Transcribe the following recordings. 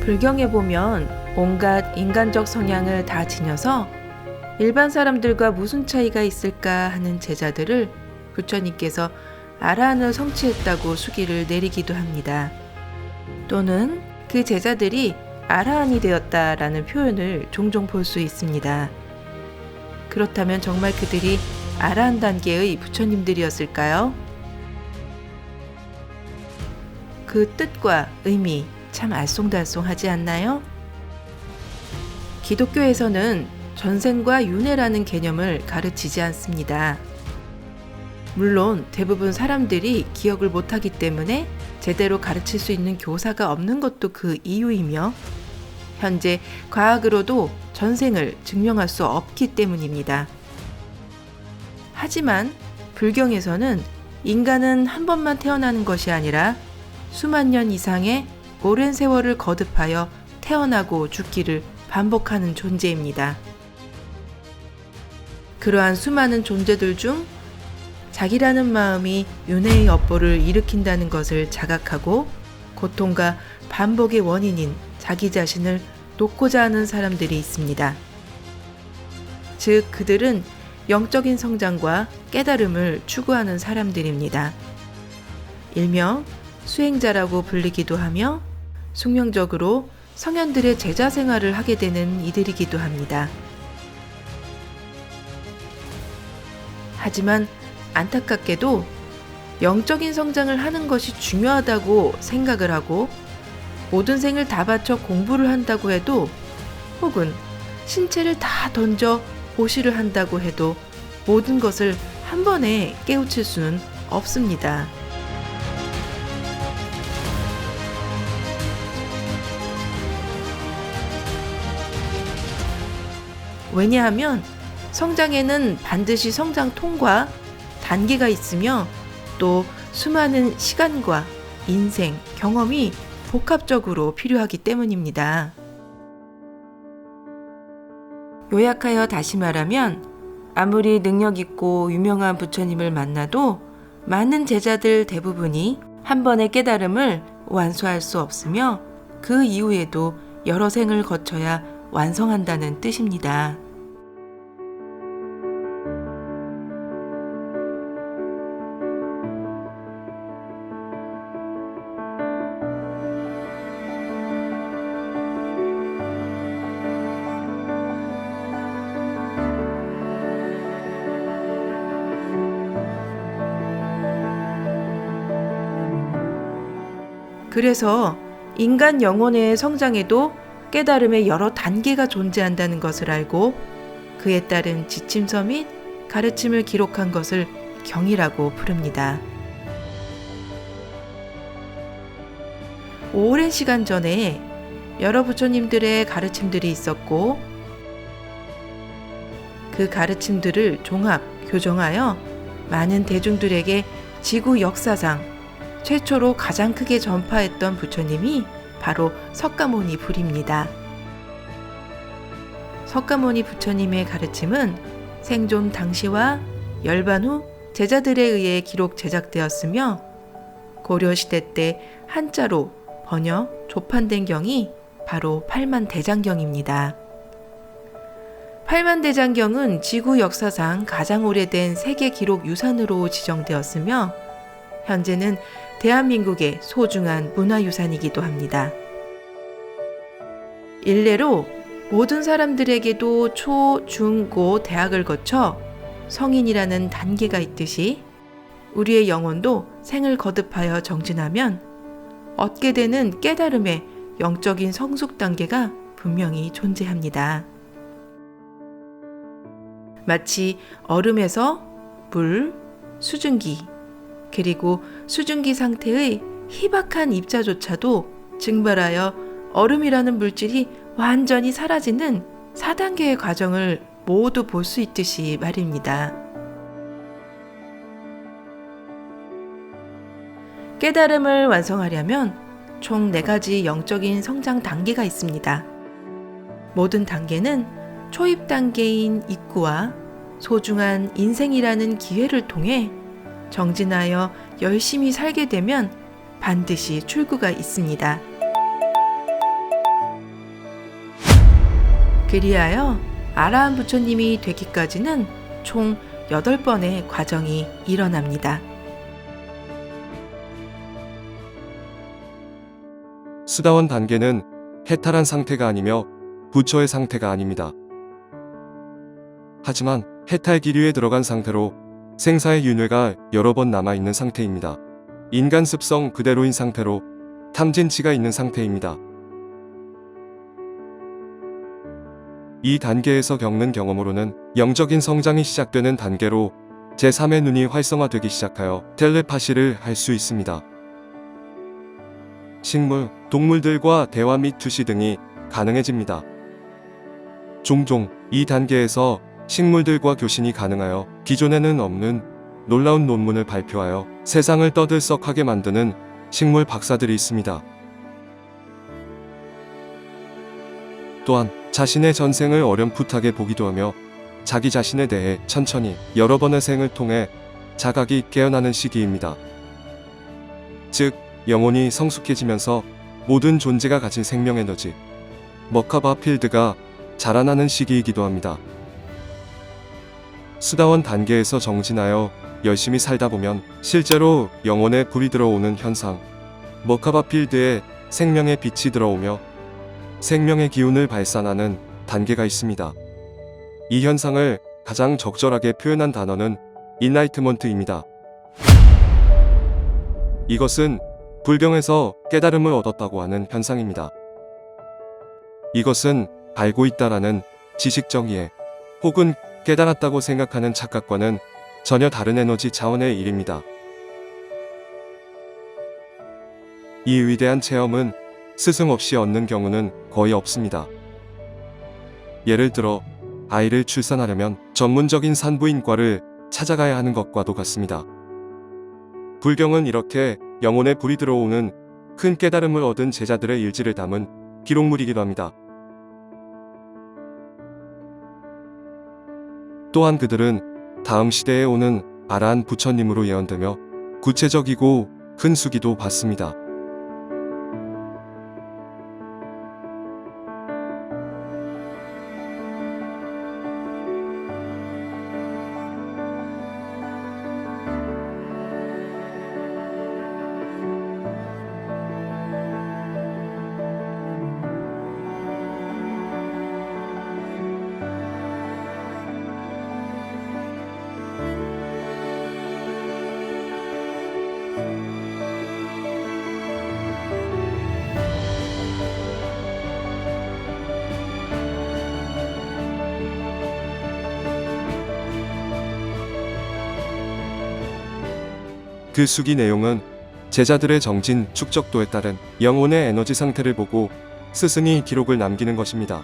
불경에 보면 온갖 인간적 성향을 다 지녀서 일반 사람들과 무슨 차이가 있을까 하는 제자들을 부처님께서 아라한을 성취했다고 수기를 내리기도 합니다. 또는 그 제자들이 아라한이 되었다라는 표현을 종종 볼 수 있습니다. 그렇다면 정말 그들이 아라한 단계의 부처님들이었을까요? 그 뜻과 의미 참 알쏭달쏭하지 않나요? 기독교에서는 전생과 윤회라는 개념을 가르치지 않습니다. 물론 대부분 사람들이 기억을 못하기 때문에 제대로 가르칠 수 있는 교사가 없는 것도 그 이유이며 현재 과학으로도 전생을 증명할 수 없기 때문입니다. 하지만 불경에서는 인간은 한 번만 태어나는 것이 아니라 수만 년 이상의 오랜 세월을 거듭하여 태어나고 죽기를 반복하는 존재입니다. 그러한 수많은 존재들 중 자기라는 마음이 윤회의 업보를 일으킨다는 것을 자각하고 고통과 반복의 원인인 자기 자신을 놓고자 하는 사람들이 있습니다. 즉, 그들은 영적인 성장과 깨달음을 추구하는 사람들입니다. 일명 수행자라고 불리기도 하며 숙명적으로 성현들의 제자 생활을 하게 되는 이들이기도 합니다. 하지만 안타깝게도 영적인 성장을 하는 것이 중요하다고 생각을 하고 모든 생을 다 바쳐 공부를 한다고 해도 혹은 신체를 다 던져 보시를 한다고 해도 모든 것을 한 번에 깨우칠 수는 없습니다. 왜냐하면 성장에는 반드시 성장 통과 단계가 있으며 또 수많은 시간과 인생, 경험이 복합적으로 필요하기 때문입니다. 요약하여 다시 말하면 아무리 능력 있고 유명한 부처님을 만나도 많은 제자들 대부분이 한 번의 깨달음을 완수할 수 없으며 그 이후에도 여러 생을 거쳐야 완성한다는 뜻입니다. 그래서 인간 영혼의 성장에도 깨달음의 여러 단계가 존재한다는 것을 알고 그에 따른 지침서 및 가르침을 기록한 것을 경이라고 부릅니다. 오랜 시간 전에 여러 부처님들의 가르침들이 있었고 그 가르침들을 종합, 교정하여 많은 대중들에게 지구 역사상 최초로 가장 크게 전파했던 부처님이 바로 석가모니 불입니다. 석가모니 부처님의 가르침은 생존 당시와 열반 후 제자들에 의해 기록 제작되었으며 고려시대 때 한자로 번역, 조판된 경이 바로 팔만대장경입니다. 팔만대장경은 지구 역사상 가장 오래된 세계 기록 유산으로 지정되었으며 현재는 대한민국의 소중한 문화유산이기도 합니다. 일례로 모든 사람들에게도 초, 중, 고, 대학을 거쳐 성인이라는 단계가 있듯이 우리의 영혼도 생을 거듭하여 정진하면 얻게 되는 깨달음의 영적인 성숙 단계가 분명히 존재합니다. 마치 얼음에서 물, 수증기, 그리고 수증기 상태의 희박한 입자조차도 증발하여 얼음이라는 물질이 완전히 사라지는 4단계의 과정을 모두 볼 수 있듯이 말입니다. 깨달음을 완성하려면 총네 가지 영적인 성장 단계가 있습니다. 모든 단계는 초입 단계인 입구와 소중한 인생이라는 기회를 통해 정진하여 열심히 살게 되면 반드시 출구가 있습니다. 그리하여 아라한 부처님이 되기까지는 총 8번의 과정이 일어납니다. 수다원 단계는 해탈한 상태가 아니며 부처의 상태가 아닙니다. 하지만 해탈 기류에 들어간 상태로 생사의 윤회가 여러 번 남아있는 상태입니다. 인간 습성 그대로인 상태로 탐진치가 있는 상태입니다. 이 단계에서 겪는 경험으로는 영적인 성장이 시작되는 단계로 제3의 눈이 활성화되기 시작하여 텔레파시를 할 수 있습니다. 식물, 동물들과 대화 및 투시 등이 가능해집니다. 종종 이 단계에서 식물들과 교신이 가능하여 기존에는 없는 놀라운 논문을 발표하여 세상을 떠들썩하게 만드는 식물 박사들이 있습니다. 또한 자신의 전생을 어렴풋하게 보기도 하며 자기 자신에 대해 천천히 여러 번의 생을 통해 자각이 깨어나는 시기입니다. 즉, 영혼이 성숙해지면서 모든 존재가 가진 생명 에너지, 머카바 필드가 자라나는 시기이기도 합니다. 수다원 단계에서 정진하여 열심히 살다 보면 실제로 영혼에 불이 들어오는 현상, 머카바 필드에 생명의 빛이 들어오며 생명의 기운을 발산하는 단계가 있습니다. 이 현상을 가장 적절하게 표현한 단어는 인라이트먼트입니다. 이것은 불경에서 깨달음을 얻었다고 하는 현상입니다. 이것은 알고 있다라는 지식적 이해 혹은 깨달았다고 생각하는 착각과는 전혀 다른 에너지 차원의 일입니다. 이 위대한 체험은 스승 없이 얻는 경우는 거의 없습니다. 예를 들어 아이를 출산하려면 전문적인 산부인과를 찾아가야 하는 것과도 같습니다. 불경은 이렇게 영혼에 불이 들어오는 큰 깨달음을 얻은 제자들의 일지를 담은 기록물이기도 합니다. 또한 그들은 다음 시대에 오는 아라한 부처님으로 예언되며 구체적이고 큰 수기도 받습니다. 그 수기 내용은 제자들의 정진 축적도에 따른 영혼의 에너지 상태를 보고 스승이 기록을 남기는 것입니다.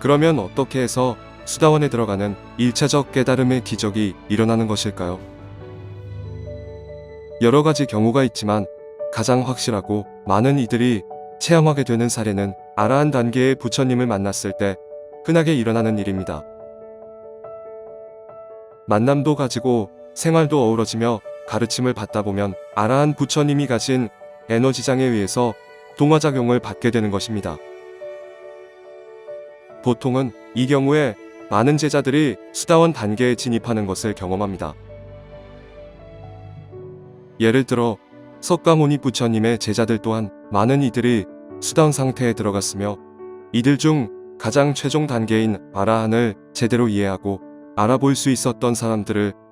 그러면 어떻게 해서 수다원에 들어가는 일차적 깨달음의 기적이 일어나는 것일까요? 여러 가지 경우가 있지만 가장 확실하고 많은 이들이 체험하게 되는 사례는 아라한 단계의 부처님을 만났을 때 흔하게 일어나는 일입니다. 만남도 가지고 생활도 어우러지며 가르침을 받다 보면 아라한 부처님이 가진 에너지장에 의해서 동화작용을 받게 되는 것입니다. 보통은 이 경우에 많은 제자들이 수다원 단계에 진입하는 것을 경험합니다. 예를 들어 석가모니 부처님의 제자들 또한 많은 이들이 수다원 상태에 들어갔으며 이들 중 가장 최종 단계인 아라한을 제대로 이해하고 알아볼 수 있었던 사람들을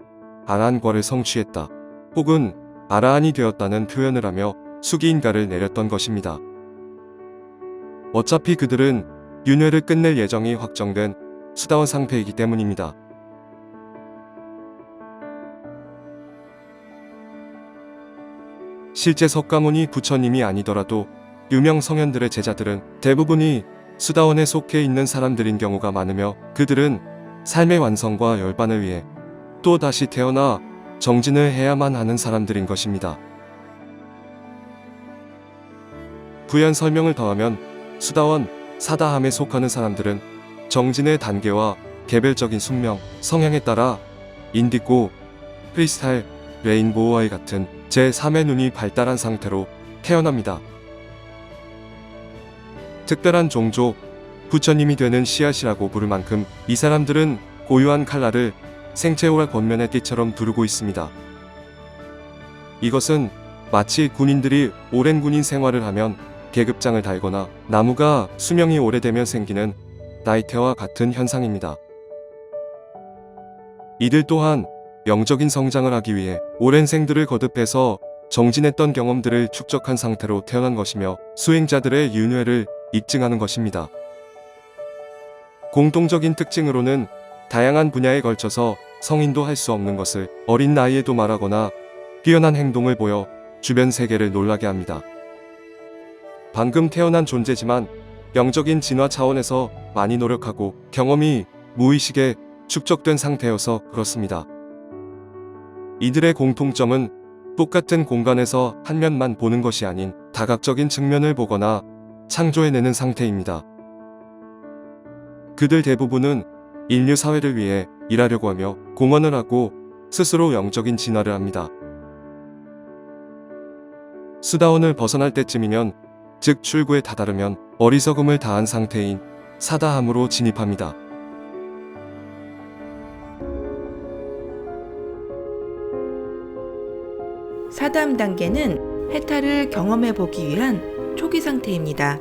아라한과를 성취했다. 혹은 아라한이 되었다는 표현을 하며 수기인가를 내렸던 것입니다. 어차피 그들은 윤회를 끝낼 예정이 확정된 수다원 상태이기 때문입니다. 실제 석가모니 부처님이 아니더라도 유명 성현들의 제자들은 대부분이 수다원에 속해 있는 사람들인 경우가 많으며 그들은 삶의 완성과 열반을 위해 또 다시 태어나 정진을 해야만 하는 사람들인 것입니다. 부연 설명을 더하면 수다원, 사다함에 속하는 사람들은 정진의 단계와 개별적인 숙명, 성향에 따라 인디고, 크리스탈, 레인보우와의 같은 제3의 눈이 발달한 상태로 태어납니다. 특별한 종족, 부처님이 되는 씨앗이라고 부를 만큼 이 사람들은 고유한 칼날을 생체와 권면의 띠처럼 두르고 있습니다. 이것은 마치 군인들이 오랜 군인 생활을 하면 계급장을 달거나 나무가 수명이 오래되면 생기는 나이테와 같은 현상입니다. 이들 또한 영적인 성장을 하기 위해 오랜 생들을 거듭해서 정진했던 경험들을 축적한 상태로 태어난 것이며 수행자들의 윤회를 입증하는 것입니다. 공통적인 특징으로는 다양한 분야에 걸쳐서 성인도 할 수 없는 것을 어린 나이에도 말하거나 뛰어난 행동을 보여 주변 세계를 놀라게 합니다. 방금 태어난 존재지만 영적인 진화 차원에서 많이 노력하고 경험이 무의식에 축적된 상태여서 그렇습니다. 이들의 공통점은 똑같은 공간에서 한 면만 보는 것이 아닌 다각적인 측면을 보거나 창조해내는 상태입니다. 그들 대부분은 인류 사회를 위해 일하려고 하며 공헌을 하고 스스로 영적인 진화를 합니다. 수다원을 벗어날 때쯤이면 즉 출구에 다다르면 어리석음을 다한 상태인 사다함으로 진입합니다. 사담 단계는 해탈을 경험해 보기 위한 초기 상태입니다.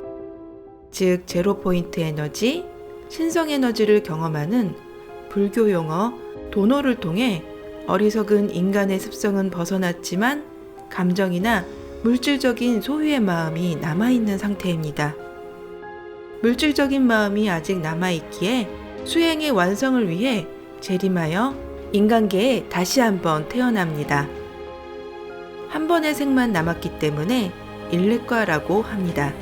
즉 제로 포인트 에너지, 신성 에너지를 경험하는 불교 용어 도노를 통해 어리석은 인간의 습성은 벗어났지만 감정이나 물질적인 소유의 마음이 남아있는 상태입니다. 물질적인 마음이 아직 남아있기에 수행의 완성을 위해 재림하여 인간계에 다시 한번 태어납니다. 한 번의 생만 남았기 때문에 일렉과라고 합니다.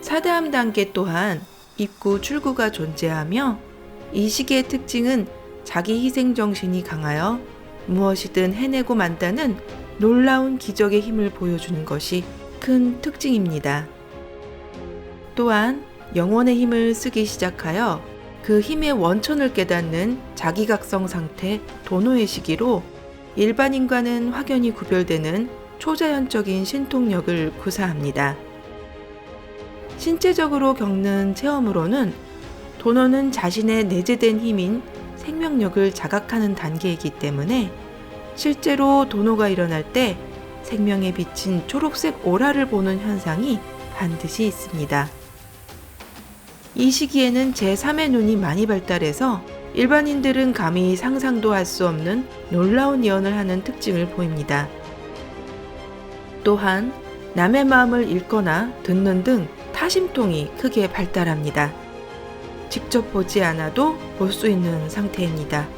사다함 단계 또한 입구 출구가 존재하며 이 시기의 특징은 자기 희생 정신이 강하여 무엇이든 해내고 만다는 놀라운 기적의 힘을 보여주는 것이 큰 특징입니다. 또한 영혼의 힘을 쓰기 시작하여 그 힘의 원천을 깨닫는 자기각성 상태 도노의 시기로 일반인과는 확연히 구별되는 초자연적인 신통력을 구사합니다. 신체적으로 겪는 체험으로는 도노는 자신의 내재된 힘인 생명력을 자각하는 단계이기 때문에 실제로 도노가 일어날 때 생명에 비친 초록색 오라를 보는 현상이 반드시 있습니다. 이 시기에는 제3의 눈이 많이 발달해서 일반인들은 감히 상상도 할 수 없는 놀라운 예언을 하는 특징을 보입니다. 또한 남의 마음을 읽거나 듣는 등 타심통이 크게 발달합니다. 직접 보지 않아도 볼 수 있는 상태입니다.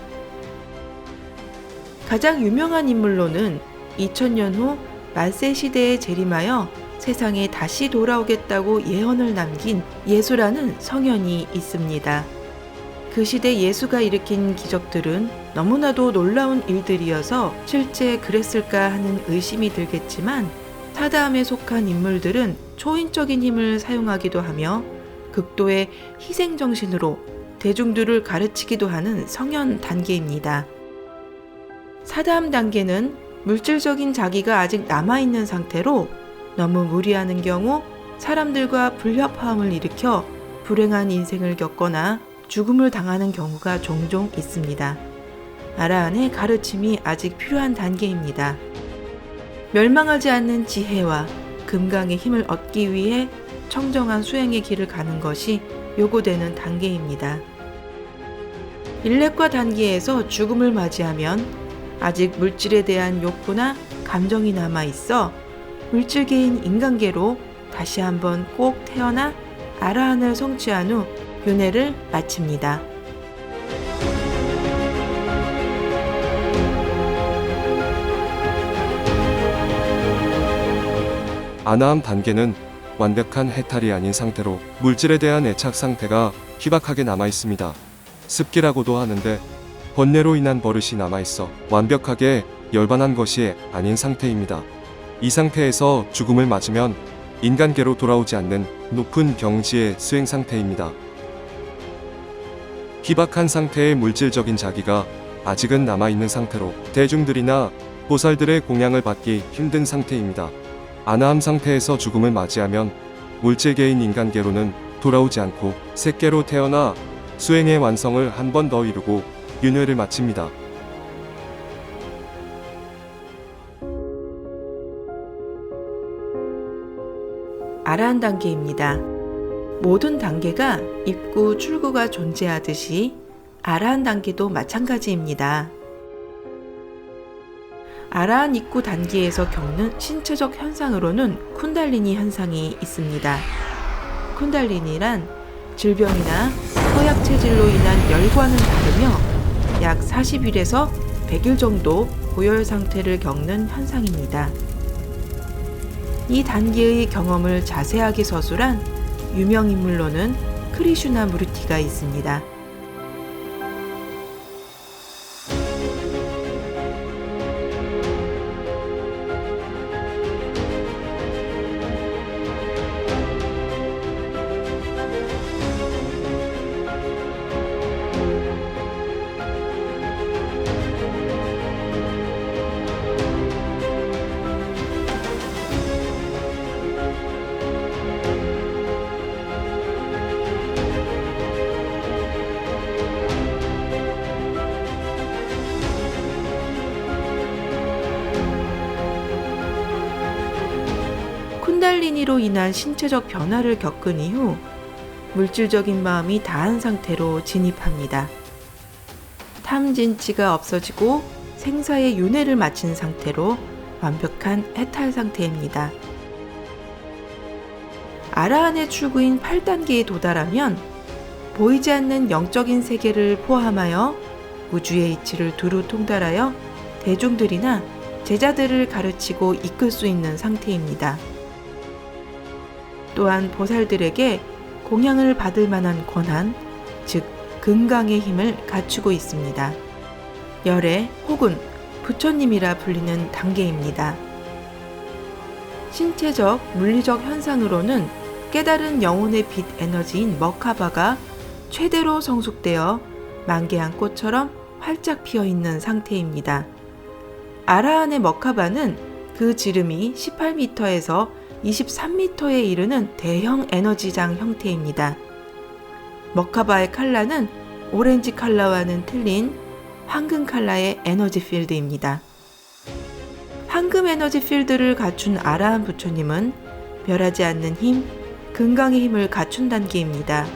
가장 유명한 인물로는 2000년 후 만세 시대에 재림하여 세상에 다시 돌아오겠다고 예언을 남긴 예수라는 성현이 있습니다. 그 시대 예수가 일으킨 기적들은 너무나도 놀라운 일들이어서 실제 그랬을까 하는 의심이 들겠지만 사다함에 속한 인물들은 초인적인 힘을 사용하기도 하며 극도의 희생 정신으로 대중들을 가르치기도 하는 성현 단계입니다. 사다함 단계는 물질적인 자기가 아직 남아있는 상태로 너무 무리하는 경우 사람들과 불협화음을 일으켜 불행한 인생을 겪거나 죽음을 당하는 경우가 종종 있습니다. 아라한의 가르침이 아직 필요한 단계입니다. 멸망하지 않는 지혜와 금강의 힘을 얻기 위해 청정한 수행의 길을 가는 것이 요구되는 단계입니다. 일렉과 단계에서 죽음을 맞이하면 아직 물질에 대한 욕구나 감정이 남아 있어 물질계인 인간계로 다시 한번 꼭 태어나 아라한을 성취한 후 윤회를 마칩니다. 아나함 단계는 완벽한 해탈이 아닌 상태로 물질에 대한 애착 상태가 희박하게 남아 있습니다. 습기라고도 하는데 번뇌로 인한 버릇이 남아 있어 완벽하게 열반한 것이 아닌 상태입니다. 이 상태에서 죽음을 맞으면 인간계로 돌아오지 않는 높은 경지의 수행 상태입니다. 희박한 상태의 물질적인 자기가 아직은 남아있는 상태로 대중들이나 보살들의 공양을 받기 힘든 상태입니다. 아나함 상태에서 죽음을 맞이하면 물질계인 인간계로는 돌아오지 않고 새계로 태어나 수행의 완성을 한 번 더 이루고 윤회를 마칩니다. 아라한 단계입니다. 모든 단계가 입구, 출구가 존재하듯이 아라한 단계도 마찬가지입니다. 아라한 입구 단계에서 겪는 신체적 현상으로는 쿤달리니 현상이 있습니다. 쿤달리니란 질병이나 허약 체질로 인한 열과는 다르며 약 40일에서 100일 정도 고열 상태를 겪는 현상입니다. 이 단계의 경험을 자세하게 서술한 유명 인물로는 크리슈나 무르티가 있습니다. 쿤달리니로 인한 신체적 변화를 겪은 이후 물질적인 마음이 다한 상태로 진입합니다. 탐진치가 없어지고 생사의 윤회를 마친 상태로 완벽한 해탈 상태입니다. 아라한의 출구인 8단계에 도달하면 보이지 않는 영적인 세계를 포함하여 우주의 이치를 두루 통달하여 대중들이나 제자들을 가르치고 이끌 수 있는 상태입니다. 또한 보살들에게 공양을 받을 만한 권한, 즉 금강의 힘을 갖추고 있습니다. 열애 혹은 부처님이라 불리는 단계입니다. 신체적, 물리적 현상으로는 깨달은 영혼의 빛 에너지인 머카바가 최대로 성숙되어 만개한 꽃처럼 활짝 피어 있는 상태입니다. 아라한의 머카바는 그 지름이 18m에서 23m에 이르는 대형 에너지장 형태입니다. 머카바의 칼라는 오렌지 칼라와는 틀린 황금 칼라의 에너지 필드입니다. 황금 에너지 필드를 갖춘 아라한 부처님은 별하지 않는 힘, 금강의 힘을 갖춘 단계입니다.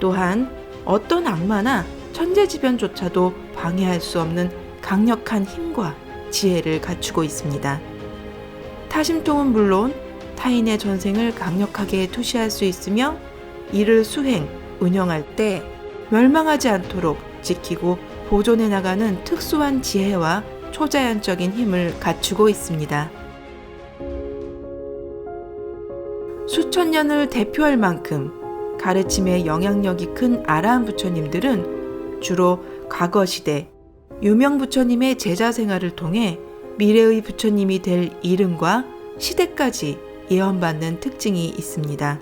또한 어떤 악마나 천재지변조차도 방해할 수 없는 강력한 힘과 지혜를 갖추고 있습니다. 타심통은 물론 타인의 전생을 강력하게 투시할 수 있으며 이를 수행, 운영할 때 멸망하지 않도록 지키고 보존해 나가는 특수한 지혜와 초자연적인 힘을 갖추고 있습니다. 수천 년을 대표할 만큼 가르침에 영향력이 큰 아라한 부처님들은 주로 과거 시대 유명 부처님의 제자 생활을 통해 미래의 부처님이 될 이름과 시대까지 예언받는 특징이 있습니다.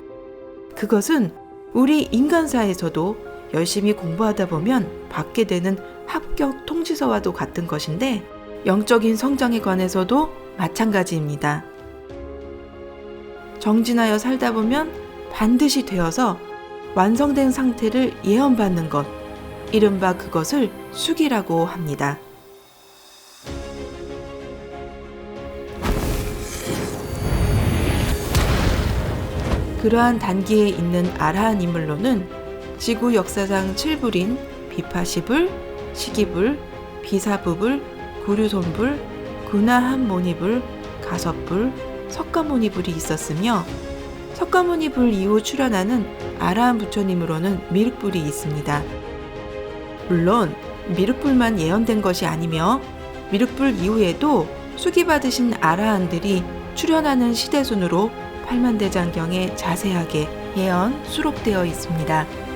그것은 우리 인간사에서도 열심히 공부하다 보면 받게 되는 합격 통지서와도 같은 것인데 영적인 성장에 관해서도 마찬가지입니다. 정진하여 살다 보면 반드시 되어서 완성된 상태를 예언받는 것, 이른바 그것을 수기라고 합니다. 그러한 단계에 있는 아라한 인물로는 지구 역사상 7불인 비파시불, 시기불, 비사부불, 구류손불, 구나한모니불, 가섭불, 석가모니불이 있었으며 석가모니불 이후 출현하는 아라한 부처님으로는 미륵불이 있습니다. 물론 미륵불만 예언된 것이 아니며 미륵불 이후에도 수기받으신 아라한들이 출현하는 시대순으로 팔만대장경에 자세하게 예언 수록되어 있습니다.